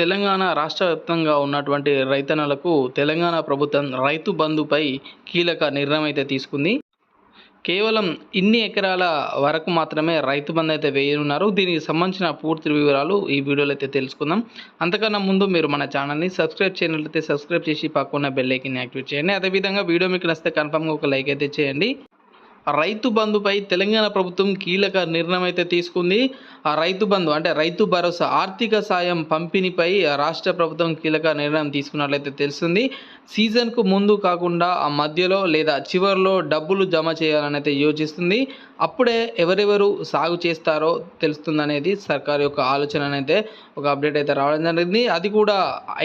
తెలంగాణ రాష్ట్ర వ్యాప్తంగా ఉన్నటువంటి రైతన్నలకు తెలంగాణ ప్రభుత్వం రైతు బంధుపై కీలక నిర్ణయం అయితే తీసుకుంది. కేవలం ఇన్ని ఎకరాల వరకు మాత్రమే రైతు బంధు అయితే వేయనున్నారు. దీనికి సంబంధించిన పూర్తి వివరాలు ఈ వీడియోలో అయితే తెలుసుకుందాం. అంతకన్నా ముందు మీరు మన ఛానల్ని సబ్స్క్రైబ్ చేయనట్లయితే సబ్స్క్రైబ్ చేసి పక్కన బెల్ ఐకన్ యాక్టివేట్ చేయండి. అదేవిధంగా వీడియో మీకు నచ్చితే కన్ఫామ్గా ఒక లైక్ అయితే చేయండి. రైతు బంధుపై తెలంగాణ ప్రభుత్వం కీలక నిర్ణయం అయితే తీసుకుంది. ఆ రైతు బంధు అంటే రైతు భరోసా ఆర్థిక సాయం పంపిణీపై రాష్ట్ర ప్రభుత్వం కీలక నిర్ణయం తీసుకున్నట్లయితే తెలుస్తుంది. సీజన్కు ముందు కాకుండా ఆ మధ్యలో లేదా చివరిలో డబ్బులు జమ చేయాలని అయితే యోచిస్తుంది. అప్పుడే ఎవరెవరు సాగు చేస్తారో తెలుస్తుంది అనేది సర్కార్ యొక్క ఆలోచన అయితే ఒక అప్డేట్ అయితే రావడం జరిగింది. అది కూడా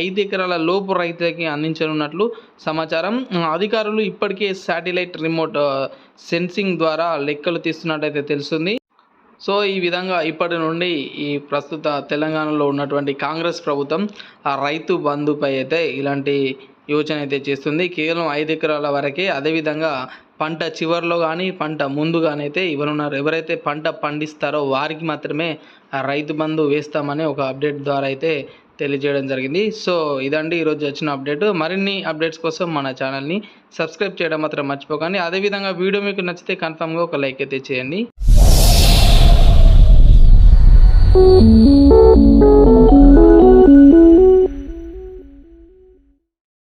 ఐదు ఎకరాల లోపు రైతులకి అందించనున్నట్లు సమాచారం. అధికారులు ఇప్పటికే శాటిలైట్ రిమోట్ సెన్స్ ఫెన్సింగ్ ద్వారా లెక్కలు తీస్తున్నట్టయితే తెలుస్తుంది. సో ఈ విధంగా ఇప్పటి నుండి ఈ ప్రస్తుత తెలంగాణలో ఉన్నటువంటి కాంగ్రెస్ ప్రభుత్వం ఆ రైతు బంధుపై అయితే ఇలాంటి యోచన అయితే చేస్తుంది. కేవలం ఐదు ఎకరాల వరకే అదేవిధంగా పంట చివరిలో కానీ పంట ముందు కానీ అయితే ఇవ్వనున్నారు. ఎవరైతే పంట పండిస్తారో వారికి మాత్రమే ఆ రైతు బంధు వేస్తామని ఒక అప్డేట్ ద్వారా అయితే తెలియజేయడం జరిగింది. సో ఇదండి ఈరోజు వచ్చిన అప్డేట్. మరిన్ని అప్డేట్స్ కోసం మన ఛానల్ని సబ్స్క్రైబ్ చేయడం మాత్రం మర్చిపోకండి. అదేవిధంగా వీడియో మీకు నచ్చితే కన్ఫామ్గా ఒక లైక్ అయితే చేయండి. Thank you.